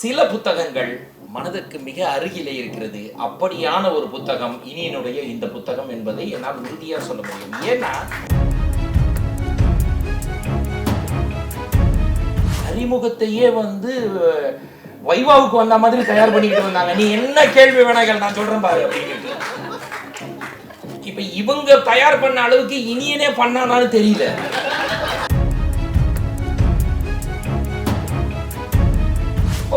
சில புத்தகங்கள் மனதிற்கு மிக அருகிலே இருக்கிறது. அப்படியான ஒரு புத்தகம் இனியனுடைய இந்த புத்தகம் என்பதை என்னால் உறுதியாக சொல்ல முடியும். ஏன்னா அறிமுகத்தையே வந்து வைவாவுக்கு வந்த மாதிரி தயார் பண்ணிக்கிட்டு வந்தாங்க. நீ என்ன கேள்வி வேணாங்கள் நான் சொல்றேன் பாரு அப்படின்னு இப்ப இவங்க தயார் பண்ண அளவுக்கு இனியனே பண்ணானாலும் தெரியல.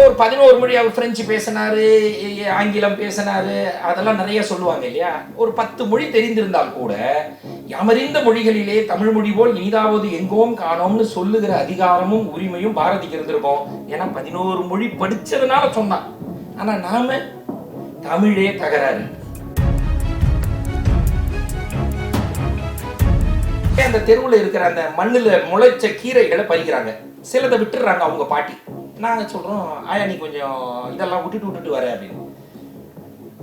ஒரு பதினோரு மொழி அவர் பிரெஞ்சு பேசினாரு ஆங்கிலம் பேசினாரு அதெல்லாம் நிறைய சொல்லுவாங்க இல்லையா? ஒரு பத்து மொழி தெரிந்திருந்தால் கூட அமர்ந்த மொழிகளிலே தமிழ் மொழி போல் இனிதாவது எங்கோம் காணோம்னு சொல்லுகிற அதிகாரமும் உரிமையும் பாரதிக்கு இருந்திருக்கும். ஏன்னா பதினோரு மொழி படிச்சதுனால சொன்னான். ஆனா நாம தமிழே தகராறு. அந்த தெருவில் இருக்கிற அந்த மண்ணுல முளைச்ச கீரைகளை பறிக்கிறாங்க. சிலதை விட்டுடுறாங்க அவங்க பாட்டி. நாங்க சொல்றோம் ஆயா நீ கொஞ்சம் இதெல்லாம் விட்டுட்டு விட்டுட்டு வர அப்படின்னு.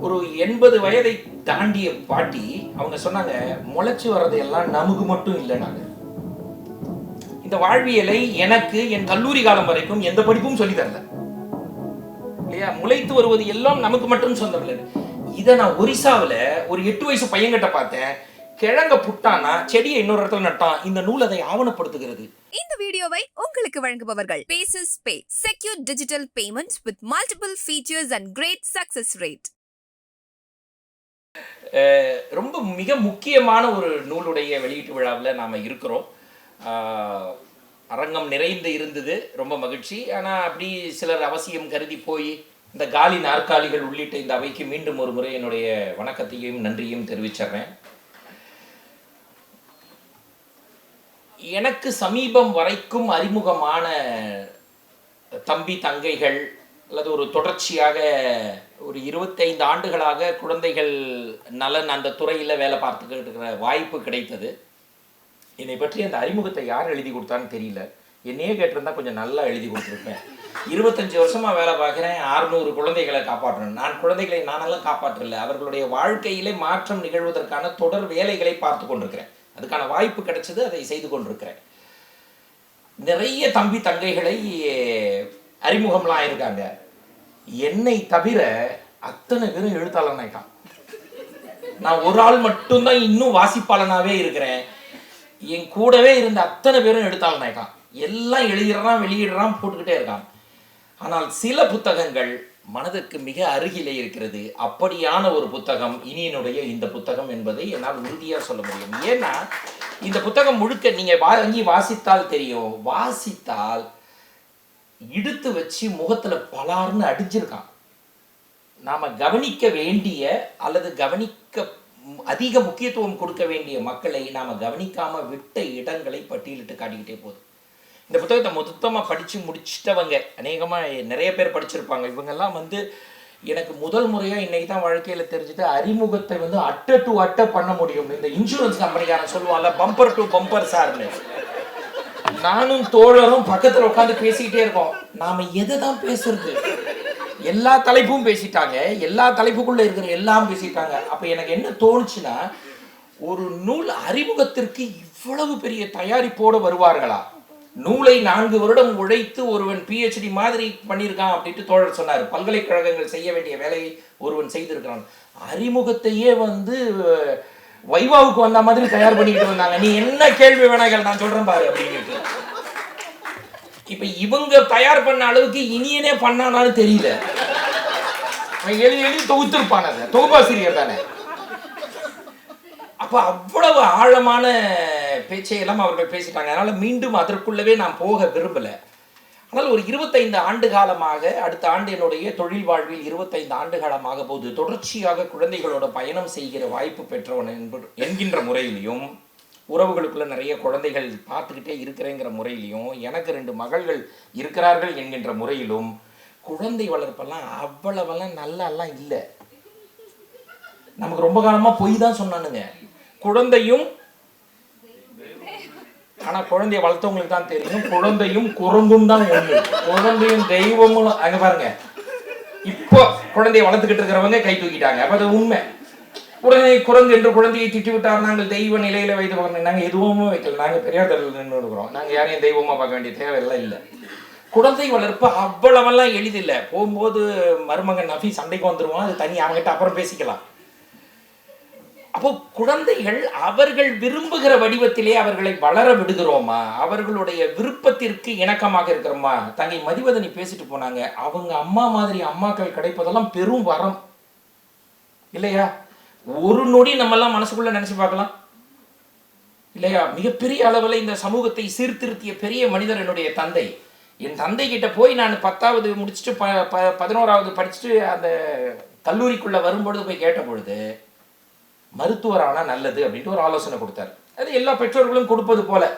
ஒரு எண்பது வயதை தாண்டிய பாட்டி அவங்க சொன்னாங்க முளைச்சு வர்றது எல்லாம் நமக்கு மட்டும் இல்லைனாங்க இந்த வாழ்வியலை எனக்கு என் கல்லூரி காலம் வரைக்கும் எந்த படிப்பும் சொல்லி தரல. இல்லையா? முளைத்து வருவது எல்லாம் நமக்கு மட்டும் சொந்தம் இல்லை இதை நான் ஒரிசாவில் ஒரு எட்டு வயசு பையன்கிட்ட பார்த்தேன். கிழங்க புட்டானா செடியை இன்னொரு இடத்துல நட்டான். இந்த நூல் அதை ஆவணப்படுத்துகிறது. இந்த வீடியோவை உங்களுக்கு வழங்குபவர்கள். Paces Pay secure digital payments with multiple features and great success rate ரொம்ப மிக முக்கியமான ஒரு நூலுடைய வெளியீட்டு விழாவில் நாம் இருக்கிறோம். அரங்கம் நிறைந்து இருந்தது. ரொம்ப மகிழ்ச்சி. ஆனால் அப்படி சிலர் அவசியம் கருதி போய் இந்த காலி நாற்காலிகள் உள்ளிட்ட இந்த அவைக்கு மீண்டும் ஒரு முறை என்னுடைய வணக்கத்தையும் நன்றியும் தெரிவிச்சிடுறேன். எனக்கு சமீபம் வரைக்கும் அறிமுகமான தம்பி தங்கைகள் அல்லது ஒரு தொடர்ச்சியாக ஒரு இருபத்தைந்து ஆண்டுகளாக குழந்தைகள் நலன் அந்த துறையில் வேலை பார்த்துக்கிட்டு இருக்கிற வாய்ப்பு கிடைத்தது. என்னை பற்றி அந்த அறிமுகத்தை யார் எழுதி கொடுத்தான்னு தெரியல. என்னையே கேட்டிருந்தா கொஞ்சம் நல்லா எழுதி கொடுத்துருப்பேன். இருபத்தஞ்சு வருஷமாக வேலை பார்க்குறேன் அறுநூறு குழந்தைகளை காப்பாற்றணும். நான் குழந்தைகளை நானெல்லாம் காப்பாற்றல. அவர்களுடைய வாழ்க்கையிலே மாற்றம் நிகழ்வதற்கான தொடர் வேலைகளை பார்த்து கொண்டிருக்கிறேன். அதுக்கான வாய்ப்பு கிடைச்சது அதை செய்து கொண்டிருக்கிறேன். நிறைய தம்பி தங்கைகளை அறிமுகம்லாம் இருக்காங்க என்னை தவிர அத்தனை பேரும் எழுத்தாளனாயிட்டான். நான் ஒரு ஆள் மட்டும்தான் இன்னும் வாசிப்பாளனாவே இருக்கிறேன். என் கூடவே இருந்த அத்தனை பேரும் எழுத்தாளனாயிட்டான். எல்லாம் எழுதிடுறான் வெளியிடுறான் போட்டுக்கிட்டே இருக்கான். ஆனால் சில புத்தகங்கள் மனதிற்கு மிக அருகிலே இருக்கிறது. அப்படியான ஒரு புத்தகம் இனியனுடைய இந்த புத்தகம் என்பதை என்னால் உறுதியாக சொல்ல முடியும். ஏன்னா இந்த புத்தகம் முழுக்க நீங்க வாங்கி வாசித்தால் தெரியும். வாசித்தால் இடுத்து வச்சு முகத்துல பலார்னு அடிஞ்சிருக்கான். நாம கவனிக்க வேண்டிய அல்லது கவனிக்க அதிக முக்கியத்துவம் கொடுக்க வேண்டிய மக்களை நாம கவனிக்காம விட்ட இடங்களை பட்டியலிட்டு காட்டிக்கிட்டே போதும். இந்த புத்தகத்தை மொத்தமாக படித்து முடிச்சிட்டவங்க அநேகமாக நிறைய பேர் படிச்சிருப்பாங்க. இவங்கெல்லாம் வந்து எனக்கு முதல் முறையாக இன்னைக்கு தான் வாழ்க்கையில் தெரிஞ்சுட்டு அறிமுகத்தை வந்து அட்ட டு அட்ட பண்ண முடியும். இந்த இன்சூரன்ஸ் கம்பெனிக்காரன் சொல்லுவாங்கல்ல பம்பர் டு பம்பர் சார்னு. நானும் தோழரும் பக்கத்தில் உட்காந்து பேசிக்கிட்டே இருக்கோம். நாம எதை தான் பேசுறது? எல்லா தலைப்பும் பேசிட்டாங்க. எல்லா தலைப்புக்குள்ள இருக்கிற எல்லாம் பேசிட்டாங்க. அப்ப எனக்கு என்ன தோணுச்சுன்னா ஒரு நூல் அறிமுகத்திற்கு இவ்வளவு பெரிய தயாரிப்போடு வருவார்களா? நூலை நான்கு வருடம் உழைத்து ஒருவன் பிஹெச்டி மாதிரி பண்ணியிருக்கான் அப்படின்ட்டு தோழர் சொன்னார். பல்கலைக்கழகங்கள் செய்ய வேண்டிய வேலையை ஒருவன் செய்திருக்கிறான். அறிமுகத்தையே வந்து வைவாவுக்கு வந்த மாதிரி தயார் பண்ணிக்கிட்டு வந்தாங்க. நீ என்ன கேள்வி வேணாங்கள் நான் சொல்றேன் பாரு அப்படின்ட்டு. இப்ப இவங்க தயார் பண்ண அளவுக்கு இனியனே பண்ணானாலும் தெரியல. எழுதி எழுதி தொகுத்திருப்பான் அதை. தொகுப்பாசிரியர் தானே. அப்ப அவ்வளவு ஆழமான பேச்சை எல்லாம் அவர்கள் பேசிட்டாங்க. அதனால் மீண்டும் அதற்குள்ளவே நான் போக விரும்பல. ஆனால் ஒரு இருபத்தைந்து ஆண்டு காலமாக அடுத்த ஆண்டு என்னுடைய தொழில் வாழ்வில் இருபத்தைந்து ஆண்டு காலமாக போது தொடர்ச்சியாக குழந்தைகளோட பயணம் செய்கிற வாய்ப்பு பெற்றவன் என்பது என்கின்ற முறையிலையும் உறவுகளுக்குள்ள நிறைய குழந்தைகள் பார்த்துக்கிட்டே இருக்கிறேங்கிற முறையிலையும் எனக்கு ரெண்டு மகள்கள் இருக்கிறார்கள் என்கின்ற முறையிலும் குழந்தை வளர்ப்பெல்லாம் அவ்வளவெல்லாம் நல்லாலாம் இல்லை. நமக்கு ரொம்ப காலமாக பொய் தான் சொன்னானுங்க. குழந்தையும் ஆனா குழந்தைய வளர்த்தவங்களுக்கு தான் தெரியும். குழந்தையும் குரங்கும் தான் ஒன்று குழந்தையும் தெய்வமும் அங்க பாருங்க. இப்போ குழந்தைய வளர்த்துக்கிட்டு இருக்கிறவங்க கை தூக்கிட்டாங்க. அப்போ அது உண்மை. உடனே குரங்கு என்று குழந்தையை திட்டி விட்டார். நாங்கள் தெய்வ நிலையில வைத்து பார்க்கணும் நாங்கள் எதுவுமே வைக்கல. நாங்கள் பெரியார் தலையில் நின்று இருக்கிறோம். நாங்கள் யாரையும் தெய்வமாக பார்க்க வேண்டிய தேவையெல்லாம் இல்லை. குழந்தை வளர்ப்பு அவ்வளவெல்லாம் எளிதில்லை. போகும்போது மருமகன் நஃபி சண்டைக்கு வந்துருவான். அது தனி அவங்ககிட்ட அப்புறம் பேசிக்கலாம். அப்போ குழந்தைகள் அவர்கள் விரும்புகிற வடிவத்திலே அவர்களை வளர விடுகிறோமா? அவர்களுடைய விருப்பத்திற்கு இணக்கமாக இருக்கிறோமா? தங்கை மதிவதனி பேசிட்டு போனாங்க. அவங்க அம்மா மாதிரி அம்மாக்கள் கிடைப்பதெல்லாம் பெரும் வரம். இல்லையா? ஒரு நொடி நம்மெல்லாம் மனசுக்குள்ள நினைச்சு பார்க்கலாம். இல்லையா? மிகப்பெரிய அளவில் இந்த சமூகத்தை சீர்திருத்திய பெரிய மனிதர் என்னுடைய தந்தை. என் தந்தை கிட்ட போய் நான் பத்தாவது முடிச்சுட்டு ப ப பதினோராவது படிச்சுட்டு அந்த கல்லூரிக்குள்ள வரும்பொழுது போய் கேட்ட பொழுது மருத்துவர் நல்லது அப்படின்ட்டு ஒரு ஆலோசனை கொடுத்தாரு. அது எல்லா பெற்றோர்களும் கொடுப்பது போல.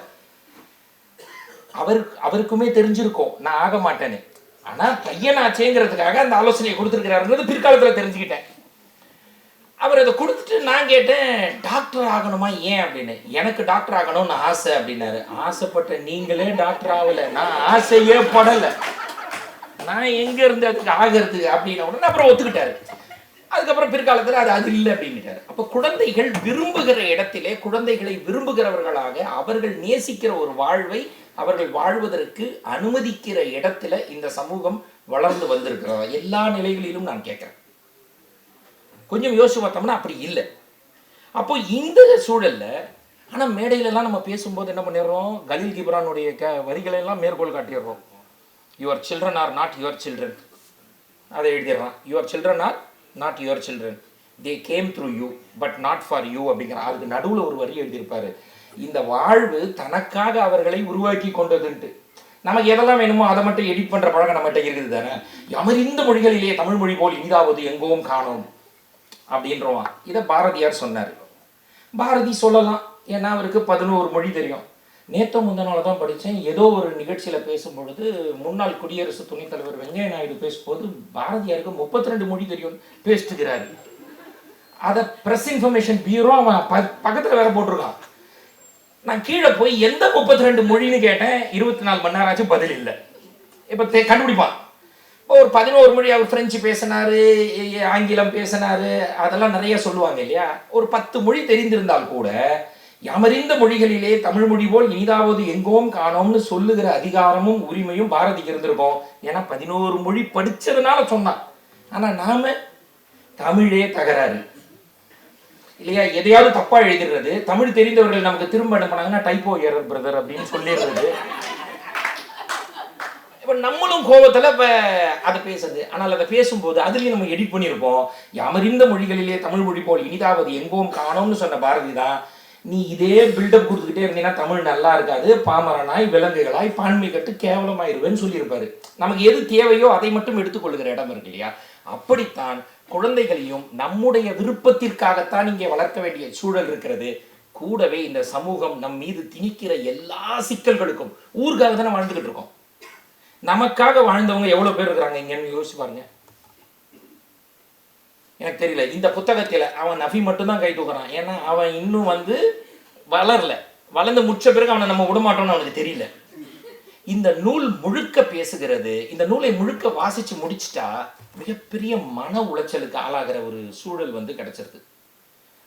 அவர் அவருக்குமே தெரிஞ்சிருக்கும். நான் ஆக மாட்டேன்னு. ஆனா பையனாச்சேங்கிறதுக்காக அந்த ஆலோசனையை கொடுத்துருக்கிறாருன்றது பிற்காலத்தில் தெரிஞ்சுக்கிட்டேன். அவர் அதை கொடுத்துட்டு நான் கேட்டேன் டாக்டர் ஆகணுமா ஏன் அப்படின்னு? எனக்கு டாக்டர் ஆகணும்னு ஆசை அப்படின்னாரு. ஆசைப்பட்ட நீங்களே டாக்டர் ஆகல நான் ஆசையே படலை. நான் எங்க இருந்து அதுக்கு ஆகிறது அப்படின்னு உடனே அப்புறம் ஒத்துக்கிட்டாரு. அதுக்கப்புறம் பிற்காலத்தில் அது அது இல்லை அப்படின்னுட்டார். அப்போ குழந்தைகள் விரும்புகிற இடத்திலே குழந்தைகளை விரும்புகிறவர்களாக அவர்கள் நேசிக்கிற ஒரு வாழ்வை அவர்கள் வாழ்வதற்கு அனுமதிக்கிற இடத்துல இந்த சமூகம் வளர்ந்து வந்திருக்கிறதா? எல்லா நிலைகளிலும் நான் கேட்குறேன். கொஞ்சம் யோசிச்சு பார்த்தோம்னா அப்படி இல்லை. அப்போ இந்த சூழலில் ஆனால் மேடையிலலாம் நம்ம பேசும்போது என்ன பண்ணிடுறோம்? கலீல் கிப்ரானுடைய க வரிகளை எல்லாம் மேற்கோள் காட்டிடுறோம். Your children are not your children அதை எழுதிடுறான். Your children are not your children they came through you but not for you அப்படிங்கிற அதுக்கு நடுவில் ஒரு வரி எழுதியிருப்பார். இந்த வாழ்வு தனக்காக அவர்களை உருவாக்கி கொண்டதுன்ட்டு. நமக்கு எதெல்லாம் வேணுமோ அதை மட்டும் எடிட் பண்ணுற பழக்கம் நம்மகிட்ட இருக்குது தானே? அமரிந்த மொழிகளிலேயே தமிழ் மொழி போல் இனிதாவது எங்கோவும் காணோம் அப்படின்றவான். இதை பாரதியார் சொன்னார். பாரதி சொல்லலாம். ஏன்னா அவருக்கு பதினோரு மொழி தெரியும். நேற்று முந்தனால தான் படித்தேன். ஏதோ ஒரு நிகழ்ச்சியில் பேசும்பொழுது முன்னாள் குடியரசு துணைத் தலைவர் வெங்கைய நாயுடு பேசும்போது பாரதியாருக்கு முப்பத்தி ரெண்டு மொழி தெரியும் பேசுகிறாரு. அதை ப்ரெஸ் இன்ஃபர்மேஷன் பியூரோ அவன் ப பக்கத்தில் வேற போட்டிருக்கான். நான் கீழே போய் எந்த முப்பத்தி ரெண்டு மொழின்னு கேட்டேன் இருபத்தி நாலு மணி நேரம் ஆச்சு பதில் இல்லை. இப்போ தே கண்டுபிடிப்பான். இப்போ ஒரு பதினோரு மொழி அவர் பிரெஞ்சு பேசினாரு ஆங்கிலம் பேசினாரு அதெல்லாம் நிறைய சொல்லுவாங்க இல்லையா? ஒரு பத்து மொழி தெரிந்திருந்தால் கூட யமறிந்த மொழிகளிலே தமிழ் மொழி போல் இனிதாவது எங்கோம் காணோம்னு சொல்லுகிற அதிகாரமும் உரிமையும் பாரதிக்கு இருந்திருக்கும். ஏன்னா பதினோரு மொழி படிச்சதுனால சொன்னான். ஆனா நாம தமிழே தகராறு. இல்லையா? எதையாவது தப்பா எழுதிடுறது. தமிழ் தெரிந்தவர்கள் நமக்கு திரும்ப என்ன டைப்போ ஏர் பிரதர் அப்படின்னு சொல்லிடுறது. இப்போ நம்மளும் கோபத்தில் இப்போ அதை பேசுது ஆனால் அதை பேசும்போது அதுலேயும் நம்ம எடிட் பண்ணியிருப்போம். யமறிந்த மொழிகளிலே தமிழ் மொழி போல் இனிதாவது எங்கோம் காணோம்னு சொன்ன பாரதி தான் நீ இதே பில்டப் கொடுத்துக்கிட்டே இருந்தீங்கன்னா தமிழ் நல்லா இருக்காது பாமரனாய் விலங்குகளாய் பான்மை கட்டு கேவலமாயிருவேன்னு சொல்லியிருப்பாரு. நமக்கு எது தேவையோ அதை மட்டும் எடுத்துக்கொள்ளுகிற இடம் இருக்கு இல்லையா? அப்படித்தான் குழந்தைகளையும் நம்முடைய விருப்பத்திற்காகத்தான் இங்கே வளர்க்க வேண்டிய சூழல் இருக்கிறது. கூடவே இந்த சமூகம் நம் மீது திணிக்கிற எல்லா சிக்கல்களுக்கும் ஊருக்காக தானே வாழ்ந்துகிட்டு இருக்கோம். நமக்காக வாழ்ந்தவங்க எவ்வளவு பேர் இருக்கிறாங்க? இங்கன்னு யோசிச்சு பாருங்க. எனக்கு தெரியல. இந்த புத்தகத்தில் அவன் நஃபி மட்டும்தான் கை தூக்குறான். ஏன்னா அவன் இன்னும் வந்து வளரல. வளர்ந்து முற்ற பிறகு அவனை நம்ம விடமாட்டோம்னு அவனுக்கு தெரியல. இந்த நூல் முழுக்க பேசுகிறது இந்த நூலை முழுக்க வாசிச்சு முடிச்சிட்டா மிகப்பெரிய மன உளைச்சலுக்கு ஆளாகிற ஒரு சூழல் வந்து கிடச்சிருக்கு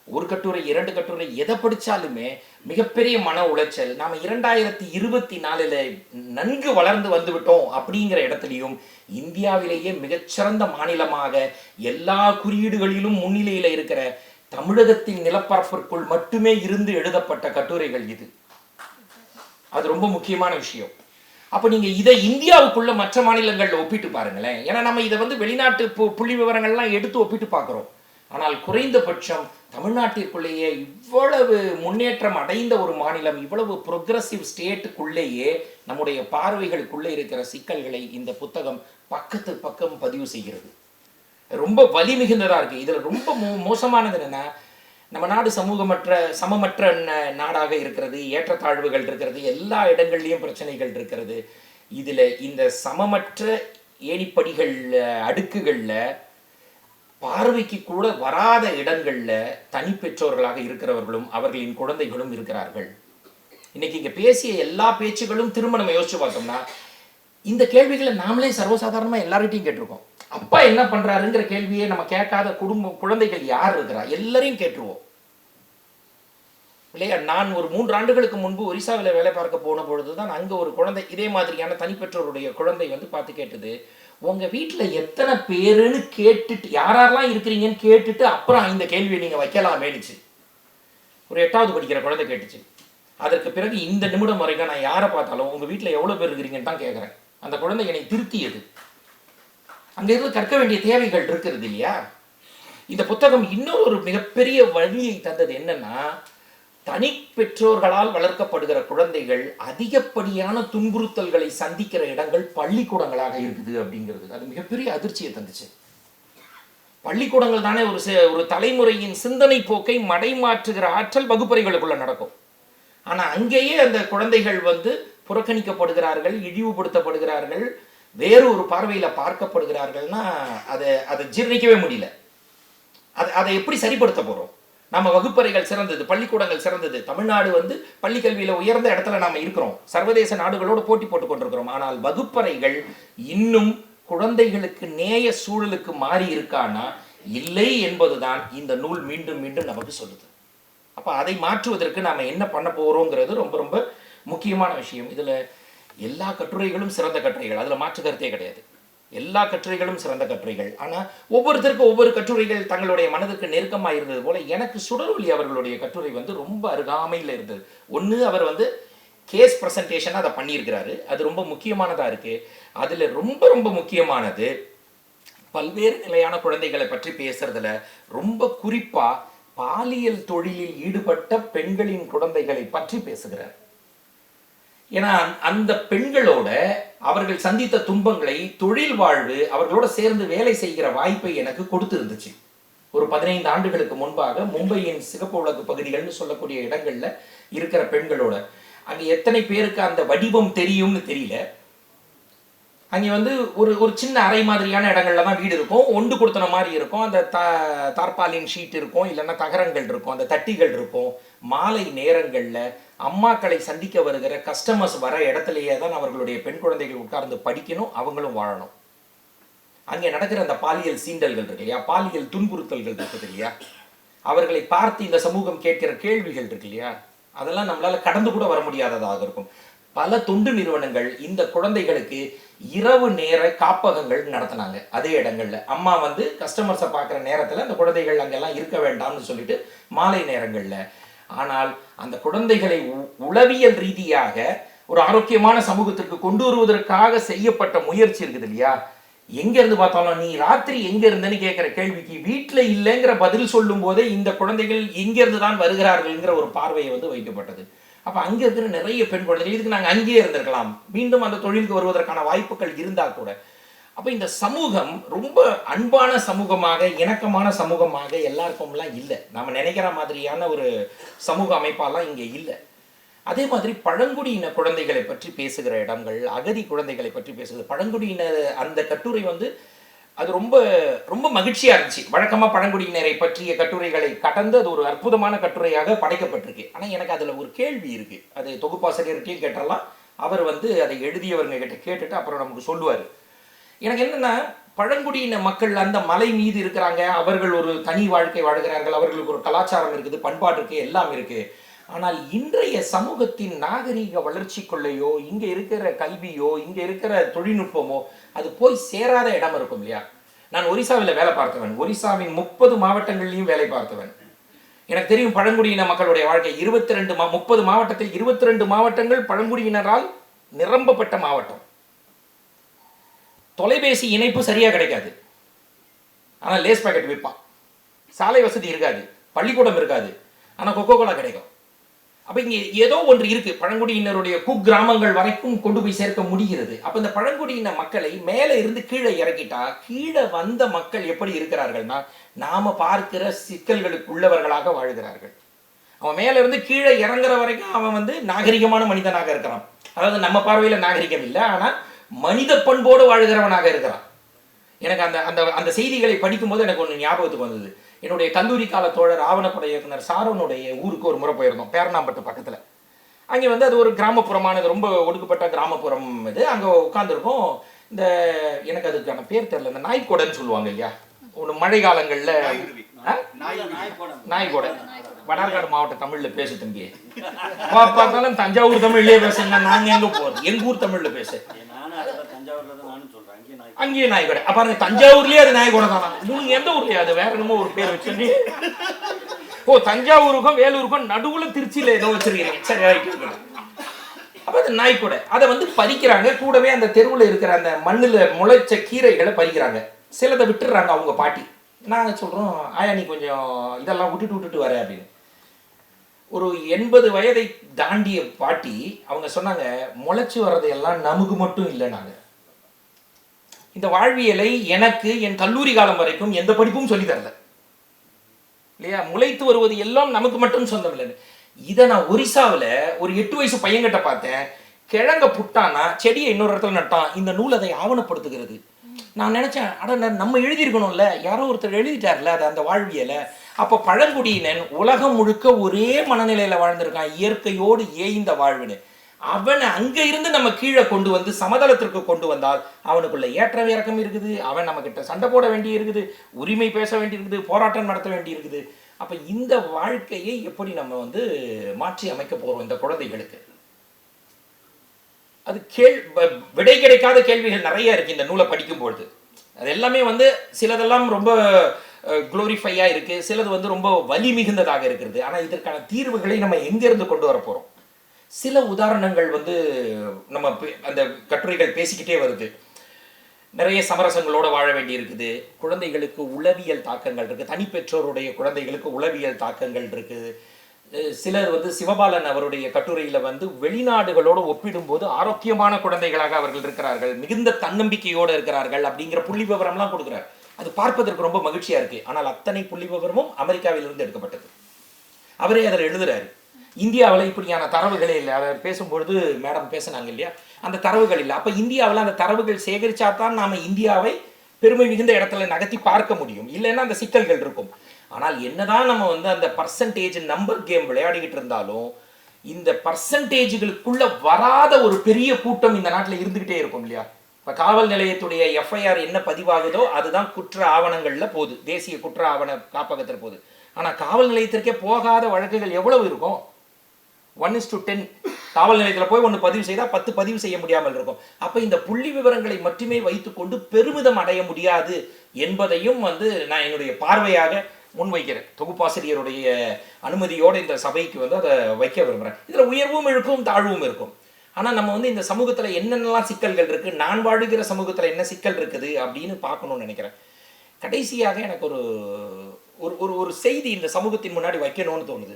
ஒரு கட்டுரை இரண்டு கட்டுரை எதை படித்தாலுமே மிகப்பெரிய மன உளைச்சல். நாம் இரண்டாயிரத்தி இருபத்தி நாலில் நன்கு வளர்ந்து வந்துவிட்டோம் அப்படிங்கிற இடத்துலையும் இந்தியாவிலேயே மிகச்சிறந்த மாநிலமாக எல்லா குறியீடுகளிலும் முன்னிலையில் இருக்கிற தமிழகத்தின் நிலப்பரப்பிற்குள் மட்டுமே இருந்து எழுதப்பட்ட கட்டுரைகள் இது. அது ரொம்ப முக்கியமான விஷயம். அப்போ நீங்கள் இதை இந்தியாவுக்குள்ள மற்ற மாநிலங்களில் ஒப்பிட்டு பாருங்களேன். ஏன்னா நம்ம இதை வந்து வெளிநாட்டு பு- புள்ளி விவரங்கள்லாம் எடுத்து ஒப்பிட்டு பார்க்குறோம். ஆனால் குறைந்தபட்சம் தமிழ்நாட்டிற்குள்ளேயே இவ்வளவு முன்னேற்றம் அடைந்த ஒரு மாநிலம் இவ்வளவு ப்ரொக்ரஸிவ் ஸ்டேட்டுக்குள்ளேயே நம்முடைய பார்வைகளுக்குள்ளே இருக்கிற சிக்கல்களை இந்த புத்தகம் பக்கத்து பக்கம் பதிவு செய்கிறது. ரொம்ப வலி மிகுந்ததாக இருக்குது இதில் ரொம்ப மோ- மோசமானது என்னென்னா நம்ம நாடு சமூகமற்ற சமமற்ற நாடாக இருக்கிறது ஏற்றத்தாழ்வுகள் இருக்கிறது எல்லா இடங்கள்லேயும் பிரச்சனைகள் இருக்கிறது. இதில் இந்த சமமற்ற ஏணிப்படிகள் அடுக்குகளில் பார்வைக்கு கூட வராத இடங்கள்ல தனி பெற்றோர்களாக இருக்கிறவர்களும் அவர்களின் குழந்தைகளும் இருக்கிறார்கள். இன்னைக்கு இங்க பேசிய எல்லா பேச்சுகளும் திரும்ப நம்ம யோசிச்சு பார்த்தோம்னா இந்த கேள்விகளை நாமளே சர்வசாதாரணமாக எல்லார்கிட்டையும் கேட்டிருக்கோம். அப்பா என்ன பண்றாருங்கிற கேள்வியை நம்ம கேட்காத குடும்ப குழந்தைகள் யார் இருக்கிறா? எல்லாரையும் கேட்டுருவோம். இல்லையா? நான் ஒரு மூன்று ஆண்டுகளுக்கு முன்பு ஒரிசாவில் வேலை பார்க்க போன பொழுது தான் அங்கே ஒரு குழந்தை இதே மாதிரியான தனிப்பெற்றோருடைய குழந்தை வந்து பார்த்து கேட்டது உங்கள் வீட்டில் எத்தனை பேருன்னு கேட்டுட்டு யாரெல்லாம் இருக்கிறீங்கன்னு கேட்டுட்டு அப்புறம் இந்த கேள்வியை நீங்கள் வைக்கலாம் வைக்கலாமேனுச்சு ஒரு எட்டாவது படிக்கிற குழந்தை கேட்டுச்சு. அதற்கு பிறகு இந்த நிமிடம் வரைக்கும் நான் யாரை பார்த்தாலும் உங்கள் வீட்டில் எவ்வளோ பேர் இருக்கிறீங்கன்னு தான் கேட்குறேன் அந்த குழந்தை என்னை திருத்தியது அங்கிருந்து கற்க வேண்டிய தேவைகள் இருக்கிறது இல்லையா? இந்த புத்தகம் இன்னொரு ஒரு மிகப்பெரிய வழியை தந்தது என்னன்னா தனி பெற்றோர்களால் வளர்க்கப்படுகிற குழந்தைகள் அதிகப்படியான துன்புறுத்தல்களை சந்திக்கிற இடங்கள் பள்ளிக்கூடங்களாக இருக்குது அப்படிங்கிறது. அது மிகப்பெரிய அதிர்ச்சியை தந்துச்சு. பள்ளிக்கூடங்கள் தானே ஒரு ஒரு தலைமுறையின் சிந்தனை போக்கை மடைமாற்றுகிற ஆற்றல் வகுப்பறைகளுக்குள்ள நடக்கும். ஆனா அங்கேயே அந்த குழந்தைகள் வந்து புறக்கணிக்கப்படுகிறார்கள் இழிவுபடுத்தப்படுகிறார்கள் வேறு ஒரு பார்வையில பார்க்கப்படுகிறார்கள்னா அதை அதை ஜீர்ணிக்கவே முடியல. அதை அதை எப்படி சரிப்படுத்த போறோம்? நம்ம வகுப்பறைகள் சிறந்தது பள்ளிக்கூடங்கள் சிறந்தது. தமிழ்நாடு வந்து பள்ளி கல்வியில் உயர்ந்த இடத்துல நாம் இருக்கிறோம். சர்வதேச நாடுகளோடு போட்டி போட்டுக் கொண்டிருக்கிறோம். ஆனால் வகுப்பறைகள் இன்னும் குழந்தைகளுக்கு நேய சூழலுக்கு மாறி இருக்கானா? இல்லை என்பதுதான் இந்த நூல் மீண்டும் மீண்டும் நமக்கு சொல்லுது. அப்போ அதை மாற்றுவதற்கு நாம் என்ன பண்ண போகிறோங்கிறது ரொம்ப ரொம்ப முக்கியமான விஷயம். இதில் எல்லா கட்டுரைகளும் சிறந்த கட்டுரைகள். அதில் மாற்று கருத்தே கிடையாது. எல்லா கட்டுரைகளும் சிறந்த கட்டுரைகள். ஆனால் ஒவ்வொருத்தருக்கும் ஒவ்வொரு கட்டுரைகள் தங்களுடைய மனதுக்கு நெருக்கமாக இருந்தது போல எனக்கு சுடரொலி அவர்களுடைய கட்டுரை வந்து ரொம்ப அருகாமையில் இருந்தது. ஒன்று அவர் வந்து கேஸ் ப்ரெசன்டேஷனாக அதை பண்ணியிருக்கிறாரு. அது ரொம்ப முக்கியமானதாக இருக்குது அதில் ரொம்ப ரொம்ப முக்கியமானது பல்வேறு நிலையான குழந்தைகளை பற்றி பேசுறதுல ரொம்ப குறிப்பாக பாலியல் தொழிலில் ஈடுபட்ட பெண்களின் குழந்தைகளை பற்றி பேசுகிறார். ஏன்னா அந்த பெண்களோட அவர்கள் சந்தித்த துன்பங்களை தொழில் வாழ்வு அவர்களோட சேர்ந்து வேலை செய்கிற வாய்ப்பை எனக்கு கொடுத்துருந்துச்சு. ஒரு பதினைந்து ஆண்டுகளுக்கு முன்பாக மும்பையின் சிகப்பு உலக பகுதிகள்னு சொல்லக்கூடிய இடங்கள்ல இருக்கிற பெண்களோட. அங்கே எத்தனை பேருக்கு அந்த வடிவம் தெரியும்னு தெரியல. அங்கே வந்து ஒரு ஒரு சின்ன அறை மாதிரியான இடங்கள்ல தான் வீடு இருக்கும். ஒண்டு கொடுத்தன மாதிரி இருக்கும். அந்த த தார்பாலின் ஷீட் இருக்கும். இல்லைன்னா தகரங்கள் இருக்கும். அந்த தட்டிகள் இருக்கும். மாலை நேரங்களில் அம்மாக்களை சந்திக்க வருகிற கஸ்டமர்ஸ் வர இடத்துலையே தான் அவர்களுடைய பெண் குழந்தைகள் உட்கார்ந்து படிக்கணும் அவங்களும் வாழணும். அங்கே நடக்கிற அந்த பாலியல் சீண்டல்கள் இருக்கு இல்லையா? பாலியல் துன்புறுத்தல்கள் இருக்குது இல்லையா? அவர்களை பார்த்து இந்த சமூகம் கேட்கிற கேள்விகள் இருக்கு இல்லையா? அதெல்லாம் நம்மளால கடந்து கூட வர முடியாததாக இருக்கும். பல தொண்டு நிறுவனங்கள் இந்த குழந்தைகளுக்கு இரவு நேர காப்பகங்கள் நடத்தினாங்க அதே இடங்கள்ல. அம்மா வந்து கஸ்டமர்ஸை பார்க்குற நேரத்துல அந்த குழந்தைகள் அங்கெல்லாம் இருக்க வேண்டாம்னு சொல்லிட்டு மாலை நேரங்களில் ஆனால் அந்த குழந்தைகளை உ- உளவியல் ரீதியாக ஒரு ஆரோக்கியமான சமூகத்திற்கு கொண்டு வருவதற்காக செய்யப்பட்ட முயற்சி இருக்குது இல்லையா? எங்க இருந்து பார்த்தாலும் நீ ராத்திரி எங்க இருந்தேன்னு கேட்கிற கேள்விக்கு வீட்டில் இல்லைங்கிற பதில் சொல்லும் போதே இந்த குழந்தைகள் எங்கேருந்து தான் வருகிறார்கள்ங்கிற ஒரு பார்வையை வந்து வைக்கப்பட்டது. அப்ப அங்க இருக்கிற நிறைய பெண் குழந்தைகள் இதுக்கு நாங்க அங்கேயே இருந்திருக்கலாம். மீண்டும் அந்த தொழிலுக்கு வருவதற்கான வாய்ப்புகள் இருந்தா கூட. அப்போ இந்த சமூகம் ரொம்ப அன்பான சமூகமாக இணக்கமான சமூகமாக எல்லாருக்கும்லாம் இல்லை. நம்ம நினைக்கிற மாதிரியான ஒரு சமூக அமைப்பாலாம் இங்கே இல்லை. அதே மாதிரி பழங்குடியின குழந்தைகளை பற்றி பேசுகிற இடங்கள் அகதி குழந்தைகளை பற்றி பேசுகிறது. பழங்குடியின அந்த கட்டுரை வந்து அது ரொம்ப ரொம்ப மகிழ்ச்சியாக இருந்துச்சு. வழக்கமாக பழங்குடியினரை பற்றிய கட்டுரைகளை கடந்து அது ஒரு அற்புதமான கட்டுரையாக படைக்கப்பட்டிருக்கு. ஆனால் எனக்கு அதில் ஒரு கேள்வி இருக்குது அது தொகுப்பாசிரியர்கிட்டையும் கேட்டலாம் அவர் வந்து அதை எழுதியவங்க கிட்ட கேட்டுட்டு அப்புறம் நமக்கு சொல்லுவார். எனக்கு என்னென்னா பழங்குடியின மக்கள் அந்த மலை மீது இருக்கிறாங்க. அவர்கள் ஒரு தனி வாழ்க்கை வாழ்கிறார்கள். அவர்களுக்கு ஒரு கலாச்சாரம் இருக்குது பண்பாடு இருக்குது எல்லாம் இருக்குது ஆனால் இன்றைய சமூகத்தின் நாகரீக வளர்ச்சிக்குள்ளேயோ இங்கே இருக்கிற கல்வியோ இங்கே இருக்கிற தொழில்நுட்பமோ அது போய் சேராத இடம் இருக்கும் இல்லையா? நான் ஒரிசாவில் வேலை பார்த்தவன். ஒரிசாவின் முப்பது மாவட்டங்கள்லையும் வேலை பார்த்தவன். எனக்கு தெரியும் பழங்குடியின மக்களுடைய வாழ்க்கை இருபத்தி ரெண்டு மா முப்பது மாவட்டத்தில் இருபத்தி ரெண்டு மாவட்டங்கள் பழங்குடியினரால் நிரம்பப்பட்ட மாவட்டம். தொலைபேசி இணைப்பு சரியாக கிடைக்காது. ஆனால் லேஸ் பேக்கெட் விற்பான். சாலை வசதி இருக்காது. பள்ளிக்கூடம் இருக்காது. ஆனால் கொக்கோ கோலா கிடைக்கும். அப்போ இங்கே ஏதோ ஒன்று இருக்குது பழங்குடியினருடைய குக்கிராமங்கள் வரைக்கும் கொண்டு போய் சேர்க்க முடிகிறது. அப்போ இந்த பழங்குடியின மக்களை மேலே இருந்து கீழே இறக்கிட்டா கீழே வந்த மக்கள் எப்படி இருக்கிறார்கள்னா நாம் பார்க்கிற சிக்கல்களுக்கு உள்ளவர்களாக வாழ்கிறார்கள். அவன் மேலே இருந்து கீழே இறங்குற வரைக்கும் அவன் வந்து நாகரிகமான மனிதனாக இருக்கிறான். அதாவது நம்ம பார்வையில் நாகரிகம் இல்லை. ஆனால் மனித பண்போடு வாழ்கிறவனாக இருக்கிறான். எனக்கு அந்த அந்த அந்த செய்திகளை படிக்கும்போது எனக்கு ஒன்று ஞாபகத்துக்கு வந்தது. என்னுடைய கல்லூரி கால தோழர் ஆவணப்பட இயக்குனர் சாரோனுடைய ஊருக்கு ஒரு முறை போயிருந்தோம் பேரணாம்பட்டு பக்கத்தில். அங்கே வந்து அது ஒரு கிராமப்புறமானது ரொம்ப ஒடுக்கப்பட்ட கிராமப்புறம் இது. அங்கே உட்காந்துருக்கோம் இந்த எனக்கு அதுக்கான பேர் தெரியல இந்த நாய்க்கொடைன்னு சொல்லுவாங்க இல்லையா? ஒன்று மழை காலங்களில் நாய் நாய்கொடை. வடார்காடு மாவட்ட தமிழ்ல பேசு தம்பி பார்த்தாலும் தஞ்சாவூர் தமிழ்லயே பேசுங்க நாங்க எங்க போறோம் எங்க ஊர் தமிழ்ல பேசு நானும் அதை தஞ்சாவூர்ல தான் நானும் சொல்றேன் அங்கேயும் நான் அங்கேயே அப்ப தஞ்சாவூர்லயே அது நாய்கடை தானா. மூணு எந்த ஊர்லயே? அது வேற என்னமோ ஒரு பேர் வச்சு ஓ தஞ்சாவூருக்கும் வேலூருக்கும் நடுவுல திருச்சியில ஏதோ வச்சிருக்கீங்க. சரி ரைட் அப்ப அது நாய்க்கூடை அதை வந்து பறிக்கிறாங்க. கூடவே அந்த தெருவுல இருக்கிற அந்த மண்ணுல முளைச்ச கீரைகளை பறிக்கிறாங்க. சிலதை விட்டுடுறாங்க அவங்க பாட்டி. நாங்க சொல்றோம் ஆயா நீ கொஞ்சம் இதெல்லாம் விட்டுட்டு விட்டுட்டு வர அப்படின்னு. ஒரு எண்பது வயதை தாண்டிய பாட்டி அவங்க சொன்னாங்க முளைச்சு வர்றது எல்லாம் நமக்கு மட்டும் இல்லை நாங்க இந்த வாழ்வியலை எனக்கு என் கல்லூரி காலம் வரைக்கும் எந்த படிப்பும் சொல்லி தரல. இல்லையா? முளைத்து வருவது எல்லாம் நமக்கு மட்டும் சொந்தம் இல்லைன்னு இதை நான் ஒரிசாவில் ஒரு எட்டு வயசு பையன்கிட்ட பார்த்தேன். கிழங்க புட்டானா செடியை இன்னொரு இடத்துல நட்டான். இந்த நூல் அதை ஆவணப்படுத்துகிறது. நான் நினைச்சேன் அட நம்ம எழுதியிருக்கணும்ல. யாரோ ஒருத்தர் எழுதிட்டார்ல அது அந்த வாழ்வியலை. அப்போ பழங்குடியினன் உலகம் முழுக்க ஒரே மனநிலையில் வாழ்ந்திருக்கான். இயற்கையோடு ஏய்ந்த வாழ்வுன்னு அவனை அங்கே இருந்து நம்ம கீழே கொண்டு வந்து சமதளத்திற்கு கொண்டு வந்தால் அவனுக்குள்ள ஏற்ற இறக்கம் இருக்குது. அவன் நம்மக்கிட்ட சண்டை போட வேண்டி இருக்குது உரிமை பேச வேண்டி இருக்குது போராட்டம் நடத்த வேண்டி இருக்குது இந்த வாழ்க்கையை எப்படி நம்ம வந்து மாற்றி அமைக்க போகிறோம் இந்த குழந்தைகளுக்கு? அது கேள் விடை கிடைக்காத கேள்விகள் நிறைய இருக்கு இந்த நூலை படிக்கும் பொழுது அது எல்லாமே வந்து சிலதெல்லாம் ரொம்ப குளோரிஃபையாக இருக்குது சிலது வந்து ரொம்ப வலி மிகுந்ததாக இருக்கிறது. ஆனால் இதற்கான தீர்வுகளை நம்ம எங்கேருந்து கொண்டு வர போகிறோம் சில உதாரணங்கள் வந்து நம்ம பே- அந்த கட்டுரைகள் பேசிக்கிட்டே வருது. நிறைய சமரசங்களோடு வாழ வேண்டி இருக்குது குழந்தைகளுக்கு உளவியல் தாக்கங்கள் இருக்குது தனிப்பெற்றோருடைய குழந்தைகளுக்கு உளவியல் தாக்கங்கள் இருக்குது சிலர் வந்து சிவபாலன் அவருடைய கட்டுரையில் வந்து வெளிநாடுகளோடு ஒப்பிடும்போது ஆரோக்கியமான குழந்தைகளாக அவர்கள் இருக்கிறார்கள். மிகுந்த தன்னம்பிக்கையோடு இருக்கிறார்கள் அப்படிங்கிற புள்ளி விவரம்லாம் கொடுக்குறார். அது பார்ப்பதற்கு ரொம்ப மகிழ்ச்சியாக இருக்குது ஆனால் அத்தனை புள்ளி விவரமும் அமெரிக்காவிலிருந்து எடுக்கப்பட்டது. அவரே அதில் எழுதுறாரு. இந்தியாவில் இப்படியான தரவுகளே இல்லை. அவர் பேசும்பொழுது மேடம் பேசுனாங்க இல்லையா? அந்த தரவுகள் இல்லை. அப்போ இந்தியாவில் அந்த தரவுகள் சேகரிச்சா தான் நாம் இந்தியாவை பெருமை மிகுந்த இடத்துல நகர்த்தி பார்க்க முடியும். இல்லைன்னா அந்த சிக்கல்கள் இருக்கும். ஆனால் என்னதான் நம்ம வந்து அந்த பர்சன்டேஜ் நம்பர் கேம் விளையாடிக்கிட்டு இருந்தாலும் இந்த பர்சன்டேஜுகளுக்குள்ள வராத ஒரு பெரிய கூட்டம் இந்த நாட்டில் இருந்துகிட்டே இருக்கும் இல்லையா? இப்போ காவல் நிலையத்துடைய எஃப்ஐஆர் என்ன பதிவாகுதோ அதுதான் குற்ற ஆவணங்களில் போகுது. தேசிய குற்ற ஆவண காப்பகத்தில் போகுது. ஆனால் காவல் நிலையத்திற்கே போகாத வழக்குகள் எவ்வளவு இருக்கும்? ஒன் இஸ் டு டென் காவல் நிலையத்தில் போய் ஒன்று பதிவு செய்தால் பத்து பதிவு செய்ய முடியாமல் இருக்கும். அப்போ இந்த புள்ளி விவரங்களை மட்டுமே வைத்துக்கொண்டு பெருமிதம் அடைய முடியாது என்பதையும் வந்து நான் என்னுடைய பார்வையாக முன்வைக்கிறேன். தொகுப்பாசிரியருடைய அனுமதியோடு இந்த சபைக்கு வந்து அதை வைக்க விரும்புகிறேன் இதில் உயர்வும் இருக்கும் தாழ்வும் இருக்கும். ஆனால் நம்ம வந்து இந்த சமூகத்தில் என்னென்னலாம் சிக்கல்கள் இருக்குது நான் வாழுகிற சமூகத்தில் என்ன சிக்கல் இருக்குது அப்படின்னு பார்க்கணும்னு நினைக்கிறேன். கடைசியாக எனக்கு ஒரு ஒரு ஒரு ஒரு செய்தி இந்த சமூகத்தின் முன்னாடி வைக்கணும்னு தோணுது.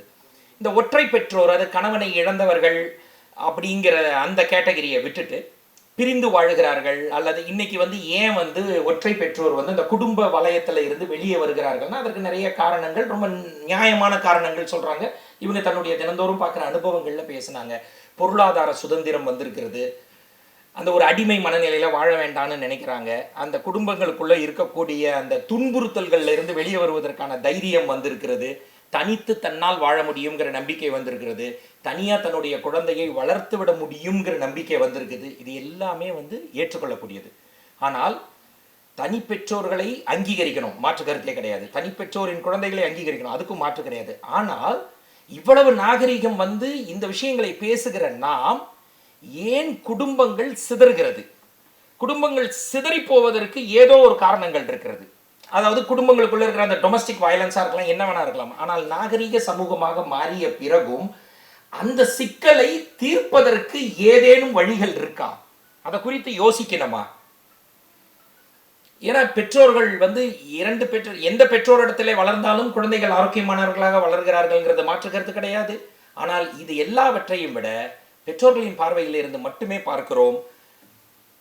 இந்த ஒற்றை பெற்றோர் அது கணவனை இழந்தவர்கள் அப்படிங்கிற அந்த கேட்டகரியை விட்டுட்டு பிரிந்து வாழுகிறார்கள். அல்லது இன்னைக்கு வந்து ஏன் வந்து ஒற்றை பெற்றோர் வந்து இந்த குடும்ப வலயத்தில் இருந்து வெளியே வருகிறார்கள்னா அதற்கு நிறைய காரணங்கள் ரொம்ப நியாயமான காரணங்கள் சொல்றாங்க. இவங்க தன்னுடைய தினந்தோறும் பார்க்குற அனுபவங்கள்ல பேசுனாங்க. பொருளாதார சுதந்திரம் வந்திருக்கிறது. அந்த ஒரு அடிமை மனநிலையில வாழ வேண்டாம்னு நினைக்கிறாங்க. அந்த குடும்பங்களுக்குள்ள இருக்கக்கூடிய அந்த துன்புறுத்தல்கள்ல இருந்து வெளியே வருவதற்கான தைரியம் வந்திருக்கிறது. தனித்து தன்னால் வாழ முடியுங்கிற நம்பிக்கை வந்திருக்கிறது. தனியாக தன்னுடைய குழந்தையை வளர்த்து விட முடியுங்கிற நம்பிக்கை வந்திருக்குது. இது எல்லாமே வந்து ஏற்றுக்கொள்ளக்கூடியது. ஆனால் தனி பெற்றோர்களை அங்கீகரிக்கணும். மாற்று கருத்தே கிடையாது. தனி பெற்றோரின் குழந்தைகளை அங்கீகரிக்கணும். அதுக்கும் மாற்று கிடையாது. ஆனால் இவ்வளவு நாகரிகம் வந்து இந்த விஷயங்களை பேசுகிற நாம் ஏன் குடும்பங்கள் சிதறுகிறது? குடும்பங்கள் சிதறி போவதற்கு ஏதோ ஒரு காரணங்கள் இருக்கிறது. அதாவது குடும்பங்களுக்குள்ள இருக்கிற அந்த டொமஸ்டிக் வயலன்ஸா இருக்கலாம் என்ன வேணா இருக்கலாம். ஆனால் நாகரீக சமூகமாக மாறிய பிறகும் அந்த சிக்கலை தீர்ப்பதற்கு ஏதேனும் வழிகள் இருக்கா? அதை குறித்து யோசிக்கணுமா? ஏன்னா பெற்றோர்கள் வந்து இரண்டு பெற்றோர் எந்த பெற்றோரிடத்திலே வளர்ந்தாலும் குழந்தைகள் ஆரோக்கியமானவர்களாக வளர்கிறார்கள்ங்கிறது மாற்று கருத்து கிடையாது. ஆனால் இது எல்லாவற்றையும் விட பெற்றோர்களின் பார்வையில் இருந்து மட்டுமே பார்க்கிறோம்.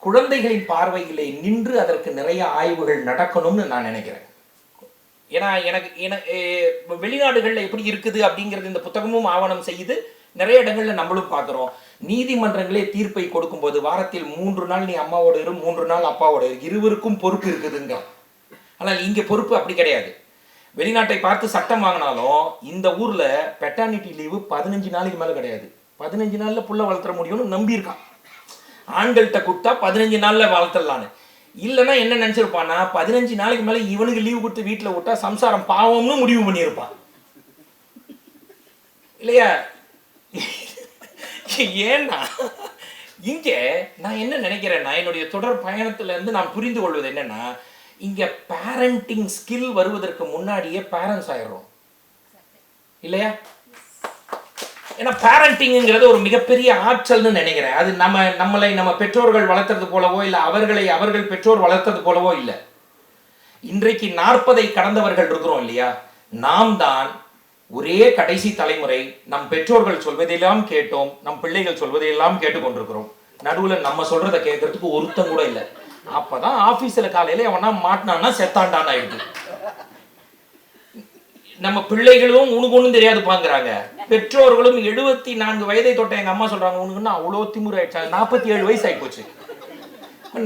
குழந்தைகளின் பார்வையிலே நின்று அதற்கு நிறைய ஆய்வுகள் நடக்கணும்னு நான் நினைக்கிறேன். ஏன்னா எனக்கு என வெளிநாடுகளில் எப்படி இருக்குது அப்படிங்கிறது இந்த புத்தகமும் ஆவணம் செய்யுது நிறைய இடங்களில் நம்மளும் பார்க்குறோம். நீதிமன்றங்களே தீர்ப்பை கொடுக்கும்போது வாரத்தில் மூன்று நாள் நீ அம்மாவோட இரு மூன்று நாள் அப்பாவோட இரு. இருவருக்கும் பொறுப்பு இருக்குதுங்க. ஆனால் இங்கே பொறுப்பு அப்படி கிடையாது. வெளிநாட்டை பார்த்து சட்டம் வாங்கினாலும் இந்த ஊரில் பெட்டானிட்டி லீவு பதினஞ்சு நாளைக்கு மேலே கிடையாது. பதினஞ்சு நாளில் புள்ள வளர்த்துற முடியும்னு நம்பியிருக்கான். ஆண்கள்கிட்ட கொடுத்தா பதினஞ்சு நாளில் வளர்த்துடலான்னு. இல்லைன்னா என்ன நினச்சிருப்பான்னா பதினஞ்சு நாளைக்கு மேலே இவனுக்கு லீவு கொடுத்து வீட்டில் விட்டா சம்சாரம் பாவம்னு முடிவு பண்ணியிருப்பான் இல்லையா? ஏன்னா இங்கே நான் என்ன நினைக்கிறேன்னா என்னுடைய தொடர் பயணத்துலேருந்து நான் புரிந்து கொள்வது என்னென்னா இங்கே பேரண்டிங் ஸ்கில் வருவதற்கு முன்னாடியே பேரண்ட்ஸ் ஆயிடுறோம். இல்லையா? ஏன்னா பேரண்டிங்கிறது ஒரு மிகப்பெரிய ஆற்றல்னு நினைக்கிறேன். அது நம்ம நம்மளை நம்ம பெற்றோர்கள் வளர்த்தது போலவோ இல்லை அவர்களை அவர்கள் பெற்றோர் வளர்த்தது போலவோ இல்லை. இன்றைக்கு நாற்பதை கடந்தவர்கள் இருக்கிறோம் இல்லையா? நாம் தான் ஒரே கடைசி தலைமுறை நம் பெற்றோர்கள் சொல்வதையெல்லாம் கேட்டோம் நம் பிள்ளைகள் சொல்வதையெல்லாம் கேட்டுக்கொண்டிருக்கிறோம். நடுவில் நம்ம சொல்றதை கேட்கறதுக்கு ஒருத்தம் கூட இல்லை. அப்பதான் ஆபீஸ்ல காலையில எவனா மாட்டினான்னா செத்தாண்டான் ஆயிடுது. நம்ம பிள்ளைகளும் உனக்கு ஒண்ணும் தெரியாது பாங்குறாங்க பெற்றோர்களும் எழுபத்தி நான்கு வயதை தொட்ட எங்க அம்மா சொல்றாங்க உனக்குன்னு அவ்வளோ திமுறை ஆயிடுச்சாங்க நாற்பத்தி ஏழு வயசு ஆயிப்போச்சு.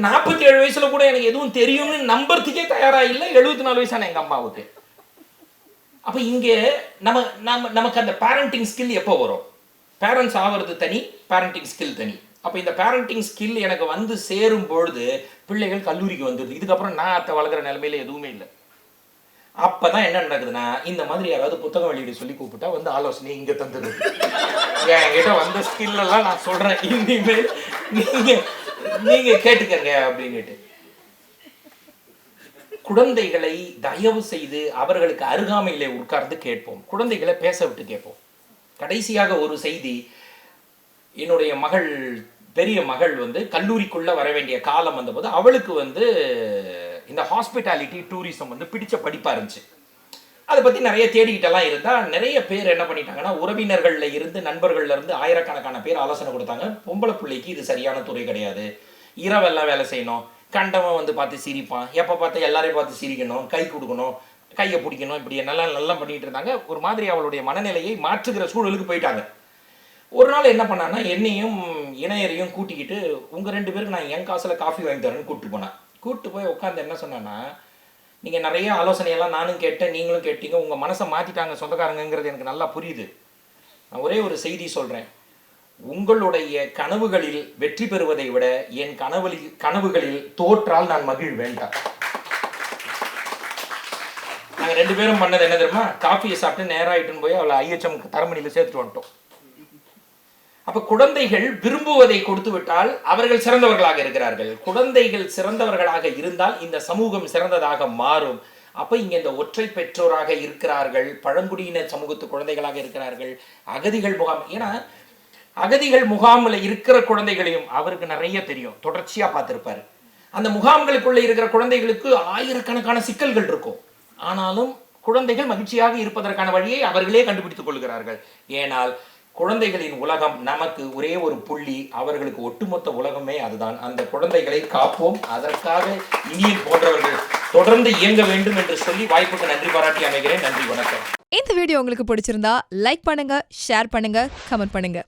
நாற்பத்தி ஏழு வயசுல கூட எனக்கு எதுவும் தெரியும்னு நம்புறதுக்கே தயாரா இல்லை எழுபத்தி நாலு வயசான எங்க அம்மாவுக்கு. அப்ப இங்க நம்ம நம்ம நமக்கு அந்த பேரண்டிங் ஸ்கில் எப்போ வரும்? பேரண்ட்ஸ் ஆகிறது தனி பேரண்டிங் ஸ்கில் தனி. அப்ப இந்த பேரண்டிங் ஸ்கில் எனக்கு வந்து சேரும் பொழுது பிள்ளைகள் கல்லூரிக்கு வந்துடுது. இதுக்கப்புறம் நான் அத்தை வளர்க்குற நிலைமையில எதுவுமே இல்லை. அப்பதான் என்ன நடக்குதுன்னா இந்த மாதிரி யாராவது புத்தகம் வெளியிட சொல்லி கூப்பிட்டா வந்து ஆலோசனை இங்க தந்துடுது என்கிட்ட வந்த ஸ்கில் எல்லாம் நான் சொல்றேன். இனிமேல் நீங்க நீங்க கேட்டுக்கங்க அப்படின்னுட்டு. குழந்தைகளை தயவு செய்து அவர்களுக்கு அருகாமையிலே உட்கார்ந்து கேட்போம். குழந்தைகளை பேச விட்டு கேட்போம். கடைசியாக ஒரு செய்தி என்னுடைய மகள் பெரிய மகள் வந்து கல்லூரிக்குள்ள வர வேண்டிய காலம் வந்தபோது அவளுக்கு வந்து இந்த ஹாஸ்பிட்டாலிட்டி டூரிசம் வந்து பிடிச்ச படிப்பாக இருந்துச்சு. அதை பற்றி நிறைய தேடிக்கிட்டெல்லாம் இருந்தால் நிறைய பேர் என்ன பண்ணிட்டாங்கன்னா உறவினர்களில் இருந்து நண்பர்களில் இருந்து ஆயிரக்கணக்கான பேர் ஆலோசனை கொடுத்தாங்க. பொம்பளை பிள்ளைக்கு இது சரியான துறை கிடையாது. இரவெல்லாம் வேலை செய்யணும். கண்டவன் வந்து பார்த்து சிரிப்பான். எப்போ பார்த்து எல்லாரையும் பார்த்து சிரிக்கணும். கை கொடுக்கணும். கையை பிடிக்கணும். இப்படி என்னெல்லாம் நல்லா பண்ணிட்டு இருந்தாங்க. ஒரு மாதிரி அவளுடைய மனநிலையை மாற்றுகிற சூழலுக்கு போயிட்டாங்க. ஒரு நாள் என்ன பண்ணான்னா என்னையும் இணையரையும் கூட்டிக்கிட்டு உங்கள் ரெண்டு பேருக்கு நான் என் காசில் காஃபி வாங்கி தரேன்னு கூப்பிட்டு போனேன். கூப்பிட்டு போய் உட்காந்து என்ன சொன்னேன்னா நீங்கள் நிறைய ஆலோசனையெல்லாம் நானும் கேட்டேன் நீங்களும் கேட்டீங்க உங்கள் மனசை மாற்றிட்டாங்க சொந்தக்காரங்கங்கிறது எனக்கு நல்லா புரியுது. நான் ஒரே ஒரு செய்தி சொல்கிறேன் உங்களுடைய கனவுகளில் வெற்றி பெறுவதை விட என் கனவுகளில் கனவுகளில் தோற்றால் நான் மகிழ் வேண்டாம். நாங்கள் ரெண்டு பேரும் பண்ணது என்ன தெரியுமா? காஃபியை சாப்பிட்டு நேராக போய் அவளை ஐஎச்எம் தரமணியில் சேர்த்துட்டு வந்துட்டோம். அப்ப குழந்தைகள் விரும்புவதை கொடுத்து விட்டால் அவர்கள் சிறந்தவர்களாக இருக்கிறார்கள். குழந்தைகள் சிறந்தவர்களாக இருந்தால் இந்த சமூகம் சிறந்ததாக மாறும். அப்ப இங்க இந்த ஒற்றை பெற்றோராக இருக்கிறார்கள் பழங்குடியின சமூகத்து குழந்தைகளாக இருக்கிறார்கள் அகதிகள் முகாம். ஏன்னா அகதிகள் முகாமில் இருக்கிற குழந்தைகளையும் அவருக்கு நிறைய தெரியும். தொடர்ச்சியா பார்த்திருப்பாரு. அந்த முகாம்களுக்குள்ள இருக்கிற குழந்தைகளுக்கு ஆயிரக்கணக்கான சிக்கல்கள் இருக்கும். ஆனாலும் குழந்தைகள் மகிழ்ச்சியாக இருப்பதற்கான வழியை அவர்களே கண்டுபிடித்துக் கொள்கிறார்கள். ஏனால் குழந்தைகளின் உலகம் நமக்கு ஒரே ஒரு புள்ளி அவர்களுக்கு ஒட்டுமொத்த உலகமே அதுதான். அந்த குழந்தைகளை காப்போம். அதற்காக இனியன் போன்றவர்கள் தொடர்ந்து இயங்க வேண்டும் என்று சொல்லி வாய்ப்புக்கு நன்றி பாராட்டி அமைகிறேன். நன்றி வணக்கம். இந்த வீடியோ உங்களுக்கு பிடிச்சிருந்தா லைக் பண்ணுங்க ஷேர் பண்ணுங்க கமெண்ட் பண்ணுங்க.